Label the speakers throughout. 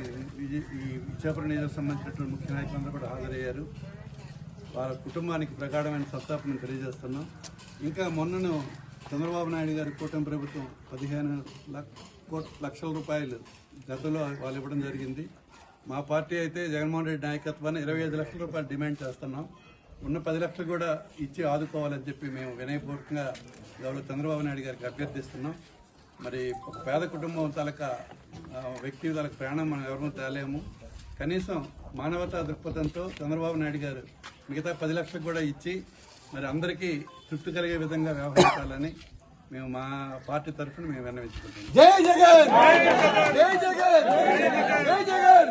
Speaker 1: ఈ- ఈ ఇచ్చాపురం సంబంధించినటువంటి ముఖ్య నాయకులందరూ కూడా హాజరయ్యారు. వారి కుటుంబానికి ప్రగాఢమైన సంతాపం తెలియజేస్తున్నాం. ఇంకా మొన్నను చంద్రబాబు నాయుడు గారి కూటమి ప్రభుత్వం పదిహేను కోట్- లక్షల రూపాయలు గతంలో వాళ్ళు ఇవ్వడం జరిగింది. మా పార్టీ అయితే జగన్మోహన్ రెడ్డి నాయకత్వాన్ని ఇరవై ఐదు లక్షల రూపాయలు డిమాండ్ చేస్తున్నాం. ఉన్న పది లక్షలు కూడా ఇచ్చి ఆదుకోవాలని చెప్పి మేము వినయపూర్వకంగా గౌరవ చంద్రబాబు నాయుడు గారికి అభ్యర్థిస్తున్నాం. మరి ఒక పేద కుటుంబం తలక వ్యక్తి తలక ప్రాణం మనం ఎవరినూ తేలేము. కనీసం మానవతా దృక్పథంతో చంద్రబాబు నాయుడు గారు మిగతా పది లక్షలు కూడా ఇచ్చి మరి అందరికీ తృప్తి కలిగే విధంగా వ్యవహరించాలని మేము మా పార్టీ తరఫున మేము విన్నవించుకుంటున్నాం.
Speaker 2: జై జగన్! జై జగన్! జై జగన్!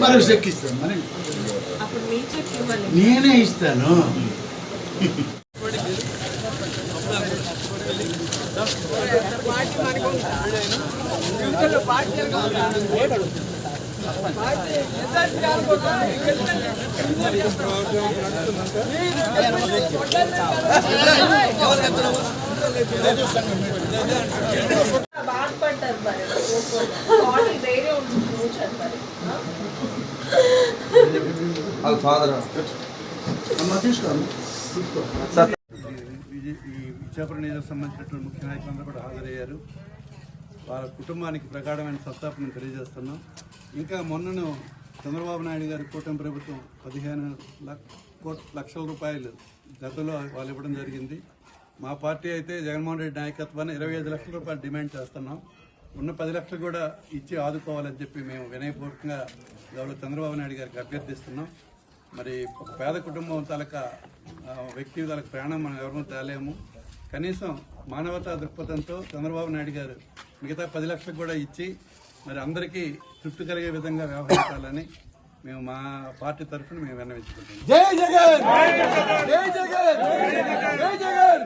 Speaker 3: మరో చెక్ ఇస్తాను మరి
Speaker 4: అప్పుడు
Speaker 3: నేనే ఇస్తాను
Speaker 4: బాధపడ్డారు మరి బాడీ వేరే ఉంటుంది మరి
Speaker 3: తీసుకోండి
Speaker 1: ఈ- ఇచ్చాపురం నియోజకవర్గం సంబంధించినటువంటి ముఖ్య నాయకులందరూ కూడా హాజరయ్యారు. వారి కుటుంబానికి ప్రగాఢమైన సంతాపం తెలియజేస్తున్నాం. ఇంకా మొన్నను చంద్రబాబు నాయుడు గారి కూటమి ప్రభుత్వం పదిహేను కోట్- లక్షల రూపాయలు గతంలో వాళ్ళు ఇవ్వడం జరిగింది. మా పార్టీ అయితే జగన్మోహన్ రెడ్డి నాయకత్వాన్ని ఇరవై ఐదు లక్షల రూపాయలు డిమాండ్ చేస్తున్నాం. ఉన్న పది లక్షలు కూడా ఇచ్చి ఆదుకోవాలని చెప్పి మేము వినయపూర్వకంగా గౌరవ చంద్రబాబు నాయుడు గారికి అభ్యర్థిస్తున్నాం. మరి ఒక పేద కుటుంబం తలక వ్యక్తి తలక ప్రాణం మనం ఎవరినూ తేలేము. కనీసం మానవతా దృక్పథంతో చంద్రబాబు నాయుడు గారు మిగతా పది లక్షలు కూడా ఇచ్చి మరి అందరికీ తృప్తి కలిగే విధంగా వ్యవహరించాలని మేము మా పార్టీ తరఫున మేము విన్నవించుకుంటున్నాం.
Speaker 2: జై జగన్! జై జగన్! జై జగన్!